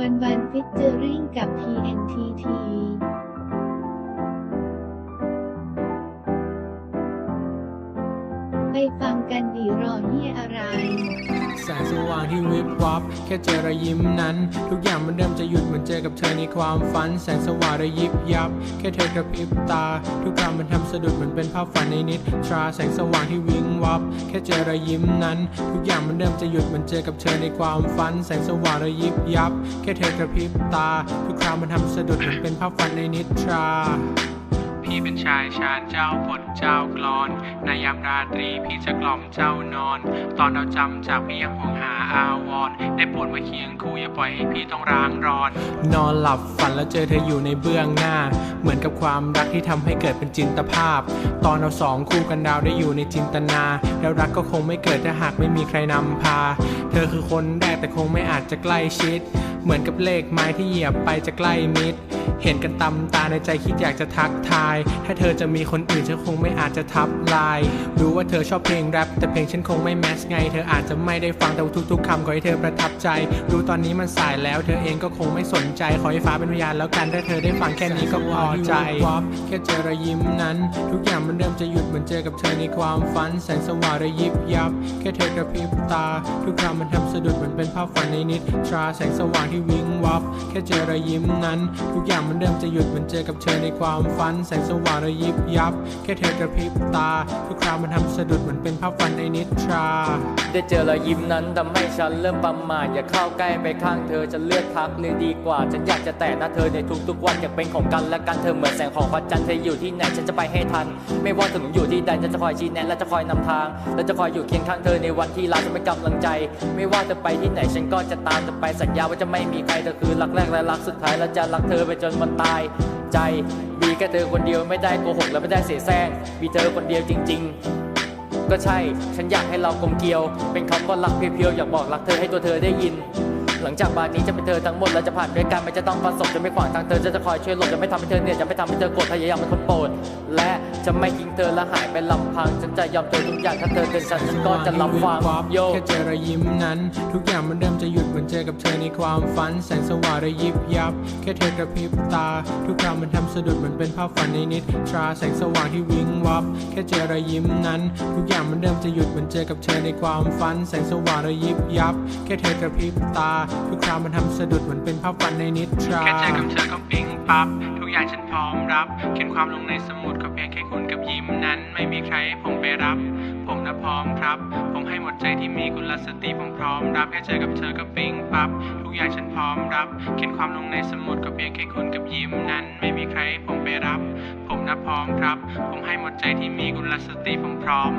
วันฟิชเจอริงกับ TNTT ไปฟัง กันดีรอเฮียอะไร แสงสว่างที่วิบวับ แค่เจอรอยยิ้มนั้น ทุกอย่างมันเริ่มจะหยุดเหมือนเจอกับเธอในความฝัน แสงสว่างระยิบยับ แค่เธอกระพริบตา ทุกคำมันทำสะดุดเหมือนเป็นภาพฝันในนิทราแสงสว่างที่วิงวับ แค่เจอรอยยิ้มนั้น ทุกอย่างมันเริ่มจะหยุดเหมือนเจอกับเธอในความฝัน แสงสว่างระยิบยับ แค่เธอกระพริบตา ทุกคำมันทำสะดุดเหมือนเป็นภาพฝันในนิทรา พี่เป็นชายชาญเจ้าบทเจ้ากลอนในยามราตรีพี่จะกล่อมเจ้านอน ตอนเราจำจากพี่ยังห่วงหาาวรได้โปรดมาเคียงคู่อย่าปล่อยให้พี่ต้องร้างรอน นอนหลับฝันแล้วเจอเธออยู่ในเบื้องหน้า เหมือนกับความรักที่ทำให้เกิดเป็นจินตภาพ ตอนเราสองคู่กันดาวได้อยู่ในจินตนา แล้วรักก็คงไม่เกิดถ้าหากไม่มีใครนำพา เธอคือคนแรกแต่คงไม่อาจจะใกล้ชิด เหมือนกับเลขไม้ที่เหยียบไปจะใกล้มิดเห็นกันตำตาในใจคิดอยากจะทักทาย ถ้าเธอจะมีคนอื่นฉันคงไม่อาจจะทับลาย รู้ว่าเธอชอบเพลงแรปแต่เพลงฉันคงไม่แมสไง เธออาจจะไม่ได้ฟังแต่ทุกๆคำขอให้เธอประทับใจรู้ตอนนี้มันสายแล้ว เธอเองก็คงไม่สนใจ ขอให้ฟ้าเป็นพยานแล้วกันถ้าเธอได้ฟังแค่นี้ก็พอใจแค่เจอรอยยิ้มนั้น ทุกอย่างมันเริ่มจะหยุดเหมือนเจอกับเธอในความฝันแสงสว่างระยิบยับ แค่เธอกระพริบตา ทุกคำมันทำสะดุดเหมือนเป็นภาพฝันในนิทราแสงสว่างที่วิงวับ แค่เจอรอยยิ้มนั้น ทุกอย่างมันเริ่มจะหยุดเหมือนเจอกับเธอในความฝันแสงสว่างระยิบยับ แค่เธอกระพริบตา ทุกคราวมันทำสะดุดเหมือนเป็นภาพฝันในนิทรา ได้เจอรอยยิ้มนั้นทำให้ฉันเริ่มประมาทอย่าเข้าใกล้ไปข้างเธอจะเลือกทักเลยดีกว่า ฉันอยากจะแตะหน้าเธอในทุกๆวันอยากเป็นของกันและกันเธอเหมือนแสงของพระจันทร์เธออยู่ที่ไหนฉันจะไปให้ทัน ไม่ว่าเธอหนูอยู่ที่ใดฉันจะคอยชี้แนะและจะคอยนำทาง และจะคอยอยู่เคียงข้างเธอในวันที่รักจะไม่กำลังใจ ไม่ว่าเธอไปที่ไหนฉันก็จะตามเธอไปสัญญาว่าจะไม่มีใครเธอคือรักแรกและรักสุดท้ายและจะรักเธอไปจนวันตายใจมีแค่เธอคนเดียวไม่ได้โกหกและไม่ได้เสียแซงมีเธอคนเดียวจริง ๆ ก็ใช่ ฉันอยากให้เรากลมเกลียว เป็นคำว่ารักเพียวๆอยากบอกรักเธอให้ตัวเธอได้ยิน หลังจากบานนี้จะเป็นเธอทั้งหมดเราจะผ่านด้วยกันไม่จะต้องประสบจะไม่ขวางทางเธอจะจะคอยช่วยหลบจะไม่ทำให้เธอเหนื่อยจะไม่ทำให้เธอโกรธพยายามเป็นคนโปรดและจะไม่ทิ้งเธอและหายไปลำพังฉันจะยอมเธอทุกอย่างถ้าเธอเตือนฉันฉันก็จะรับฟังโยแค่เจอรอยยิ้มนั้น ทุกอย่างมันเริ่มจะหยุด เจอกับเธอในความฝันแสงสว่างระยิบยับ แค่เธอกระพริบตา ทุกคราวมันทำสะดุดเหมือนเป็นภาพฝันในนิทราแสงสว่างที่วิงวับ แค่เจอรอยยิ้มนั้น ทุกอย่างมันเริ่มจะหยุดเหมือนเจอกับเธอในความฝันแสงสว่างระยิบยับ แค่เธอกระพริบตา ทุกคราวมันทำสะดุดเหมือนเป็นภาพฝันในนิทราแค่เจอกับเธอก็ปิ๊งปั๊บทุกอย่างฉันพร้อมรับ เขียนความลงในสมุดก็เพียงแค่คุณกับยิ้มนั้น ไม่มีใครให้ผมไปรับ ผมนะพร้อมครับ ผมให้หมดใจที่มีกุลสตรีผมพร้อมรับแค่เจอกับเธอก็ปิ๊งปั๊บทุกอย่างฉันพร้อมรับ เขียนความลงในสมุดก็เพียงแค่คุณกับยิ้มนั้น ไม่มีใครผมไปรับ ผมนะพร้อมครับ ผมให้หมดใจที่มีกุลสตรีผมพร้อม